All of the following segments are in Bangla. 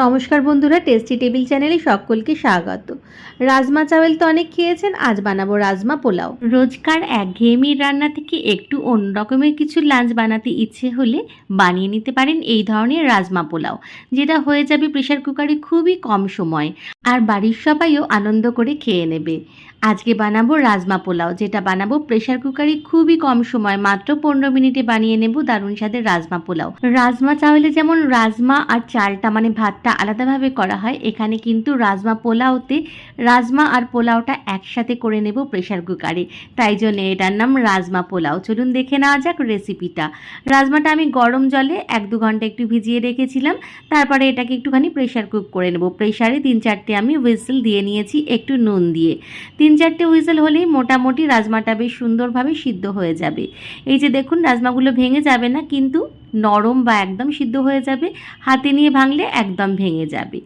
নমস্কার বন্ধুরা টেস্টি টেবিল চ্যানেলে সকলকে স্বাগত। রাজমা চাওয়েল তো অনেক খেয়েছেন, আজ বানাবো রাজমা পোলাও। রোজকার একঘেয়েমি রান্না থেকে একটু অন্য রকমের কিছু লাঞ্চ বানাতে ইচ্ছে হলে বানিয়ে নিতে পারেন এই ধরনের রাজমা পোলাও, যেটা হয়ে যাবে প্রেশার কুকারে খুবই কম সময়, আর বাড়ির সবাইও আনন্দ করে খেয়ে নেবে। আজকে বানাবো রাজমা পোলাও, যেটা বানাবো প্রেশার কুকারে খুবই কম সময়, মাত্র পনেরো মিনিটে বানিয়ে নেব দারুণ স্বাদের রাজমা পোলাও। রাজমা চাওয়ালে যেমন রাজমা আর চালটা মানে ভাতটা আলাদাভাবে করা হয়। এখানে কিন্তু রাজমা পোলাওতে, রাজমা আর পোলাওটা একসাথে করে নেব প্রেশার কুকারে। তাই জন্য এটার নাম রাজমা পোলাও। চলুন দেখে নেওয়া যাক রেসিপিটা। রাজমাটা আমি গরম জলে এক দু ঘণ্টা একটু ভিজিয়ে রেখেছিলাম। তারপরে এটাকে একটুখানি প্রেশার কুক করে নেব। প্রেশারে তিন চারটে আমি হুইসেল দিয়ে নিয়েছি একটু নুন দিয়ে। তিন চারটে হুইসেল হলেই মোটামুটি রাজমাটা বেশ সুন্দরভাবে সিদ্ধ হয়ে যাবে। এই যে দেখুন, রাজমাগুলো ভেঙে যাবে না, কিন্তু নরম বা একদম সিদ্ধ হয়ে যাবে। হাতে নিয়ে ভাঙলে একদম ভেঙে যাবে।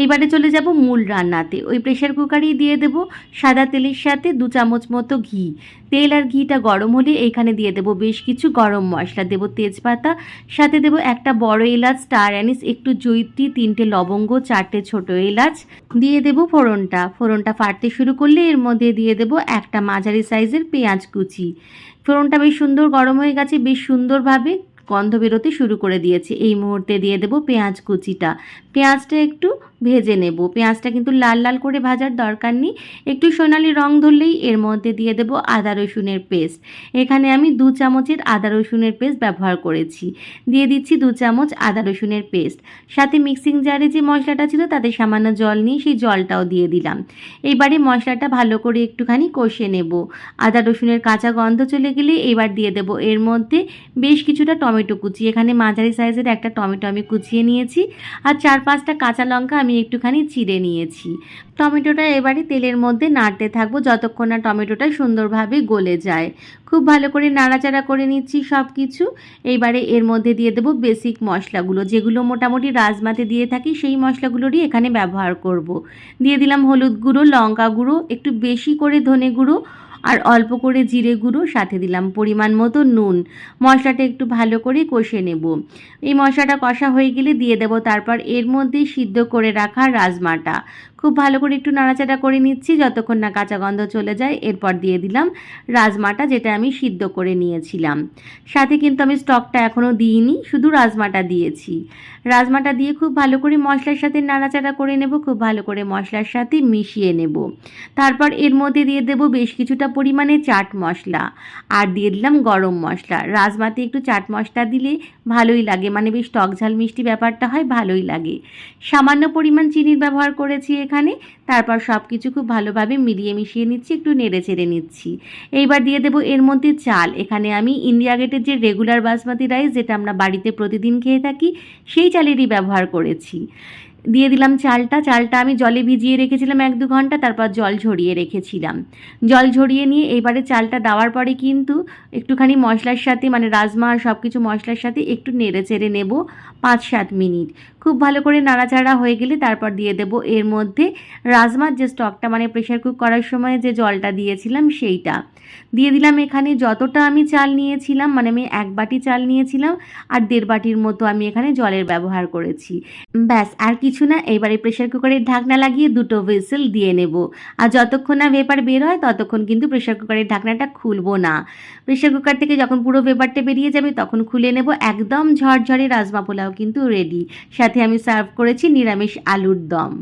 এইবারে চলে যাব মূল রান্নাতে। ওই প্রেশার কুকারেই দিয়ে দেব সাদা তেলের সাথে দু চামচ মতো ঘি। তেল আর ঘিটা গরম হলে এখানে দিয়ে দেব বেশ কিছু গরম মশলা। দেব তেজপাতা, সাথে দেব একটা বড় এলাচ স্টার অ্যানিস একটু জৈত্রী, তিনটে লবঙ্গ, চারটে ছোট এলাচ। দিয়ে দেব ফোড়নটা। ফোড়নটা ফাটতে শুরু করলে এর মধ্যে দিয়ে দেব একটা মাঝারি সাইজের পেঁয়াজ কুচি। ফোড়নটা বেশ সুন্দর গরম হয়ে গেছে, বেশ সুন্দরভাবে গন্ধ বেরোতে শুরু করে দিয়েছে। এই মুহূর্তে দিয়ে দেব পেঁয়াজ কুচিটা। পেঁয়াজটা একটু ভেজে নেব। পেঁয়াজটা কিন্তু লাল লাল করে ভাজার দরকার নেই। একটু সোনালি রং ধরলেই এর মধ্যে দিয়ে দেব আদা রসুনের পেস্ট। এখানে আমি দু চামচের আদা রসুনের পেস্ট ব্যবহার করেছি। দিয়ে দিচ্ছি দু চামচ আদা রসুনের পেস্ট। সাথে মিক্সিং জারে যে মশলাটা ছিল তাতে সামান্য জল নিয়ে সেই জলটাও দিয়ে দিলাম। এইবারে মশলাটা ভালো করে একটুখানি কষে নেব। আদা রসুনের কাঁচা গন্ধ চলে গেলে এবার দিয়ে দেব। এর মধ্যে বেশ কিছুটা কুচি। এখানে মাঝারি সাইজের একটা টমেটো আমি কুচিয়ে নিয়েছি আর চার পাঁচটা কাঁচা লঙ্কা আমি একটুখানি চিড়ে নিয়েছি। টমেটোটা এবারে তেলের মধ্যে নাড়তে থাকব যতক্ষণ না টমেটোটা সুন্দরভাবে গলে যায়। খুব ভালো করে নাড়াচাড়া করে নিচ্ছি সব কিছু এইবারে এর মধ্যে দিয়ে দেবো বেসিক মশলাগুলো, যেগুলো মোটামুটি রাজমাতে দিয়ে থাকি সেই মশলাগুলোরই এখানে ব্যবহার করব। দিয়ে দিলাম হলুদ গুঁড়ো, লঙ্কা গুঁড়ো, একটু বেশি করে ধনে গুঁড়ো আর অল্প করে জিরে গুঁড়ো, সাথে দিলাম পরিমাণ মতো নুন। মশলাটা একটু ভালো করে কষে নেব। এই মশলাটা কষা হয়ে গেলে দিয়ে দেব তারপর এর মধ্যে সিদ্ধ করে রাখা রাজমাটা। খুব ভালো করে একটু নাড়াচাড়া করে নিচ্ছি, যতক্ষণ না কাঁচা গন্ধ চলে যায়, এরপর দিয়ে দিলাম রাজমাটা যেটা আমি সিদ্ধ করে নিয়েছিলাম। সাথে কিন্তু আমি স্টকটা এখনও দিইনি, শুধু রাজমাটা দিয়েছি। রাজমাটা দিয়ে খুব ভালো করে মশলার সাথে নাড়াচাড়া করে নেব, খুব ভালো করে মশলার সাথে মিশিয়ে নেব। তারপর এর মধ্যে দিয়ে দেব বেশ কিছুটা পরিমাণে চাট মশলা আর দিয়ে দিলাম গরম মশলা। রাজমাতে একটু চাট মশলা দিলে ভালোই লাগে মানে বেশ টক ঝাল মিষ্টি ব্যাপারটা হয়, ভালোই লাগে। সামান্য পরিমাণ চিনির ব্যবহার করেছি এখানে। তারপর সব কিছু খুব ভালোভাবে মিলিয়ে মিশিয়ে নিচ্ছি, একটু নেড়ে চেড়ে নিচ্ছি। এইবার দিয়ে দেবো এর মধ্যে চাল। এখানে আমি ইন্ডিয়া গেটের যে রেগুলার বাসমতি রাইস যেটা আমরা বাড়িতে প্রতিদিন খেয়ে থাকি, সেই চালেরই ব্যবহার করেছি। দিয়ে দিলাম চালটা। চালটা আমি জলে ভিজিয়ে রেখেছিলাম এক দু ঘণ্টা, তারপর জল ঝরিয়ে রেখেছিলাম। জল ঝরিয়ে নিয়ে এইবারে চালটা দেওয়ার পরে কিন্তু একটুখানি মশলার সাথে মানে রাজমা আর সব কিছু মশলার সাথে একটু নেড়ে চেড়ে নেব পাঁচ সাত মিনিট। খুব ভালো করে নাড়াচাড়া হয়ে গেলে তারপর দিয়ে দেব। এর মধ্যে রাজমার যে স্টকটা মানে প্রেশার কুক করার সময় যে জলটা দিয়েছিলাম সেইটা। দিয়ে দিলাম এখানে যতটা আমি চাল নিয়েছিলাম মানে আমি এক বাটি চাল নিয়েছিলাম আর দেড় বাটির মতো আমি এখানে জলের ব্যবহার করেছি। ব্যাস, আর কিছু না, এবারে প্রেশার কুকারের ঢাকনা লাগিয়ে দুটো হুইসেল দিয়ে নেব। আর যতক্ষণ না ভেপার বের হয়, ততক্ষণ কিন্তু প্রেশার কুকারের ঢাকনাটা খুলবো না। প্রেশার কুকার থেকে যখন পুরো ভেপারটা বেরিয়ে যাবে, তখন খুলে নেব। একদম ঝরঝরে রাজমা পোলাও কিন্তু রেডি সাথে আমি সার্ভ করেছি নিরামিষ আলুর দম।